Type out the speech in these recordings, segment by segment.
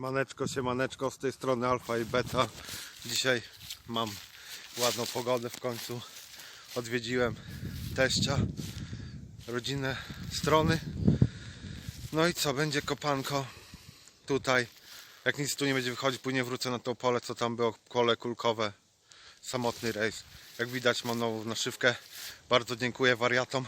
Siemaneczko, siemaneczko, z tej strony Alfa i Beta. Dzisiaj mam ładną pogodę w końcu. Odwiedziłem teścia, rodzinę strony. No i co, będzie kopanko tutaj. Jak nic tu nie będzie wychodzić, później wrócę na to pole, co tam było, pole kulkowe. Samotny rejs. Jak widać mam nową naszywkę. Bardzo dziękuję wariatom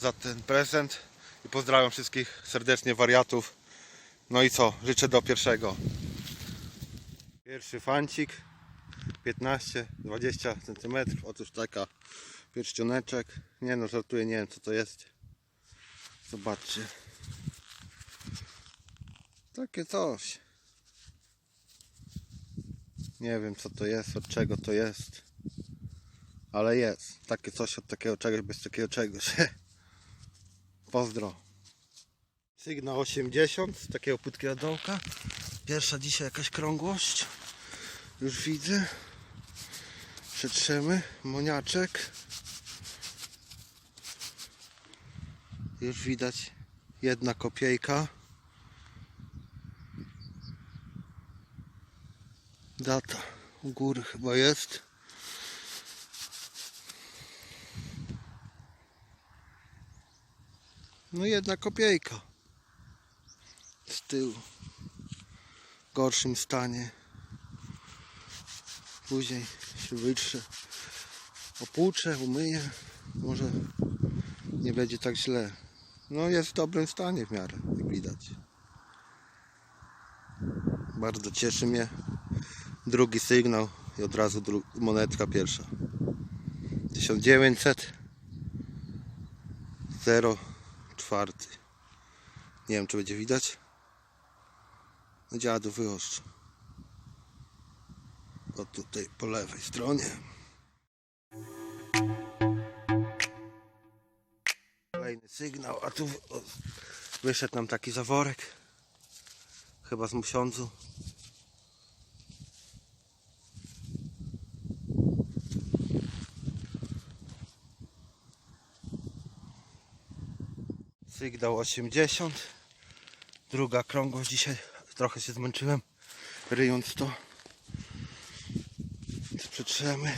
za ten prezent i pozdrawiam wszystkich serdecznie wariatów. No i co? Życzę do pierwszego. Pierwszy fancik 15-20 cm. Otóż taka pierścioneczek. Nie no, żartuję, nie wiem co to jest. Zobaczcie. Takie coś. Nie wiem co to jest, od czego to jest. Ale jest. Takie coś od takiego czegoś, bez takiego czegoś. Pozdro. Sygnał 80 z takiego płytkiego dołka. Pierwsza dzisiaj jakaś krągłość. Już widzę. Przetrzemy. Moniaczek. Już widać jedna kopiejka. Data u góry chyba jest. No jedna kopiejka z tyłu. W gorszym stanie. Później się wytrze. Opłuczę, umyję. Może nie będzie tak źle. No jest w dobrym stanie w miarę jak widać. Bardzo cieszy mnie drugi sygnał i od razu monetka pierwsza. 1900 04 nie wiem czy będzie widać dziadu wyoszcz o tutaj po lewej stronie. Kolejny sygnał a tu wyszedł nam taki zaworek. Chyba z musiądzu sygnał 80 druga krągłość dzisiaj trochę się zmęczyłem ryjąc to. Więc przetrzemy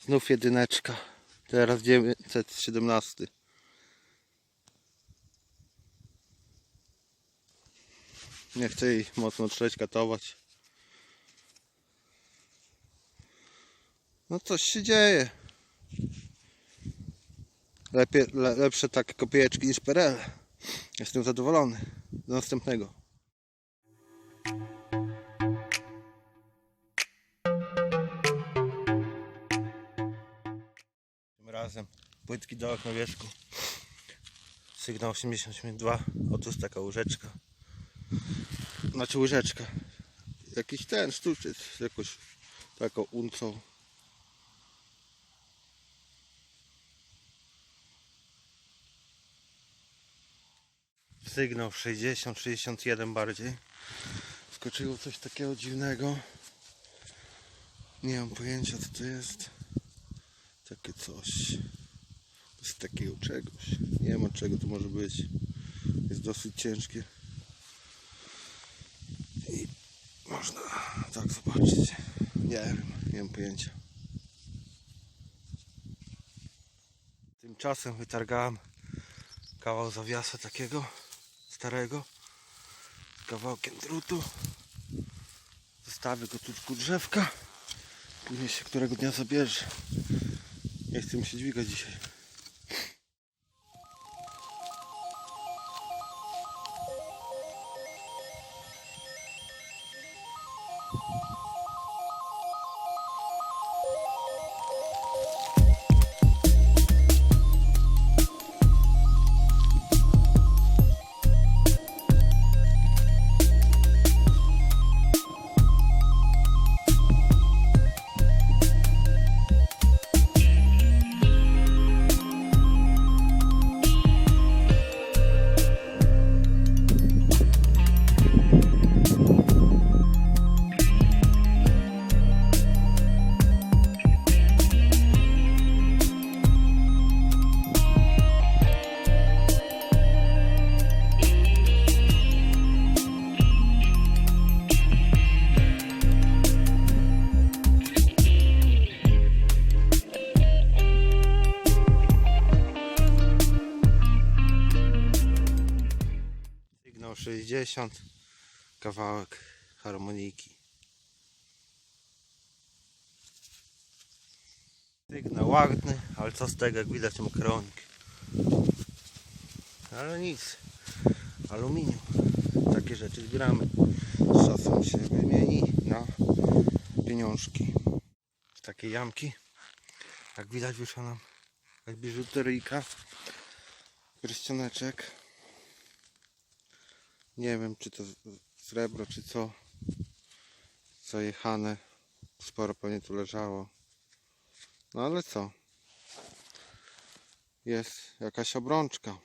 znów jedyneczka. Teraz 917 nie chcę jej mocno trzeć katować no coś się dzieje. Le, lepsze takie kopieczki niż PRL. Jestem zadowolony. Do następnego. Razem płytki dołek na wierzchu. Sygnał 82. Otóż taka łyżeczka. Znaczy łyżeczka. Jakiś ten sztuczec z jakąś taką uncą. Sygnał 60, 61 bardziej. Skoczyło coś takiego dziwnego. Nie mam pojęcia co to jest. Takie coś. Z takiego czegoś. Nie wiem od czego to może być. Jest dosyć ciężkie. I można tak zobaczyć. Nie wiem, nie mam pojęcia. Tymczasem wytargałem kawał zawiasa takiego starego z kawałkiem drutu. Zostawię go tu drzewka. Później się którego dnia zabierze. Nie chcę mi się dźwigać dzisiaj 60 kawałek harmoniki. Sygnał ładny, ale co z tego jak widać makaronik. Ale nic. Aluminium. Takie rzeczy zbieramy. Z czasem się wymieni na pieniążki. Z takiej jamki. Jak widać wyszła nam jakaś biżuteryjka. Pierścioneczek. Nie wiem czy to srebro czy co. Zajechane. Sporo pewnie tu leżało. No ale co? Jest jakaś obrączka.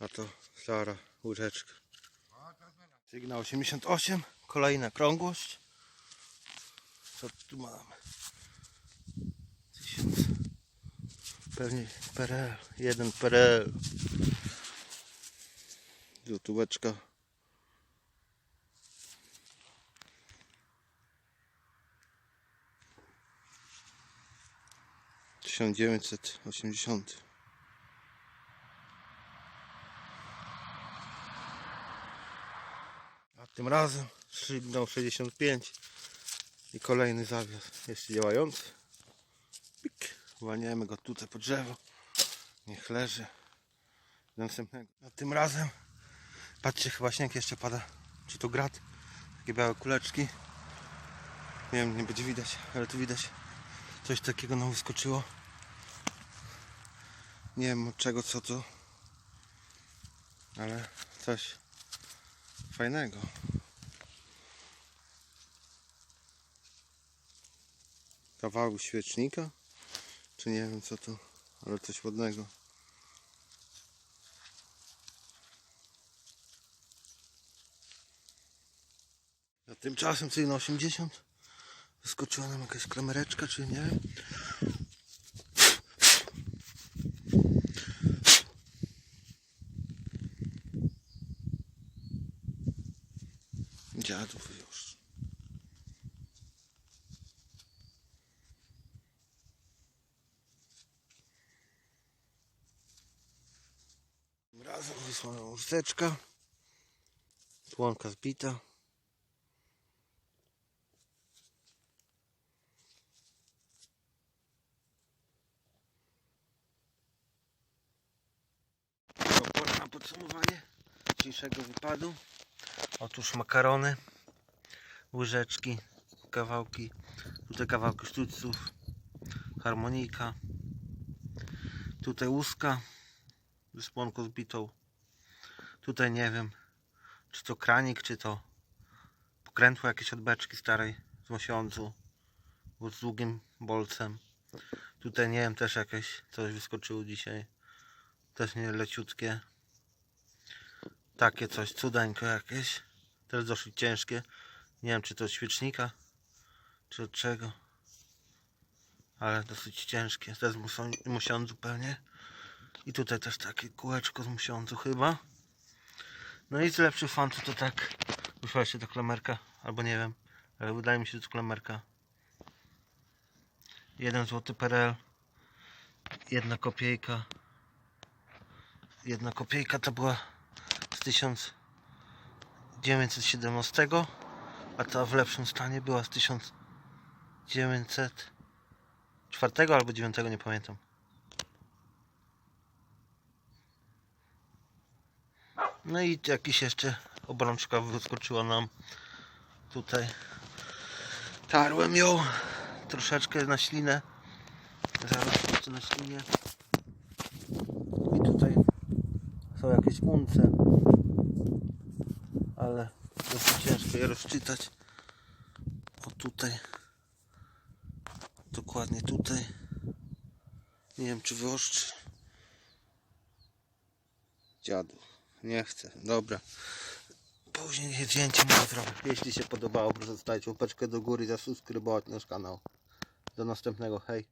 A to stara łyżeczka. Sygnał 88, kolejna krągłość. Co tu mamy? 1000. Pewnie PRL, jeden PRL. Złotóweczka. Tysiąc dziewięćset osiemdziesiąty. Tym razem sygnał 65 i kolejny zawias jeszcze działający. Pik. Walniemy go tutaj po drzewo. Niech leży. Do Następnego. A tym razem patrzcie chyba śnieg jeszcze pada. Czy to grat? Takie białe kuleczki. Nie wiem, nie będzie widać, ale tu widać coś takiego nam wyskoczyło. Nie wiem od czego, co to. Ale coś fajnego. Kawałek świecznika? Czy nie wiem co to, ale coś ładnego. A tymczasem cyj na 80 wyskoczyła nam jakaś klamereczka, czy nie wiem. Dziadów już. Tym Razem wysłana łóżeczka. Słonka zbita. Pora na podsumowanie dzisiejszego wypadu. Otóż makarony, łyżeczki, kawałki, tutaj kawałki sztućców, harmonika, tutaj łuska z spłonką zbitą, tutaj nie wiem czy to kranik, czy to pokrętło jakieś od beczki starej z mosiądzu, bo z długim bolcem. Tutaj nie wiem, też jakieś coś wyskoczyło dzisiaj, też nie leciutkie. Takie coś, cudeńko jakieś. Też dosyć ciężkie. Nie wiem czy to od świecznika, czy od czego. Ale dosyć ciężkie. To jest z musiądzu pewnie. I tutaj też takie kółeczko z musiądzu chyba. No i z lepszych fantów to tak. Wyszła się to klamerka. Albo nie wiem. Ale wydaje mi się, że to klamerka. Jeden złoty PRL. Jedna kopiejka. Jedna kopiejka to była z 1917, a ta w lepszym stanie była z 1904 albo 9, nie pamiętam. No i jakiś jeszcze obrączka wyskoczyła nam tutaj. Tarłem ją troszeczkę na ślinę. Zaraz jeszcze na ślinie. I tutaj są jakieś unce. Ale dosyć ciężko je rozczytać. O tutaj. Dokładnie tutaj. Nie wiem czy wyostrzy. Dziadu. Nie chcę. Dobra. Później zdjęcie mu zrobię. Jeśli się podobało, proszę zostawić łapeczkę do góry i zasubskrybować nasz kanał. Do następnego. Hej.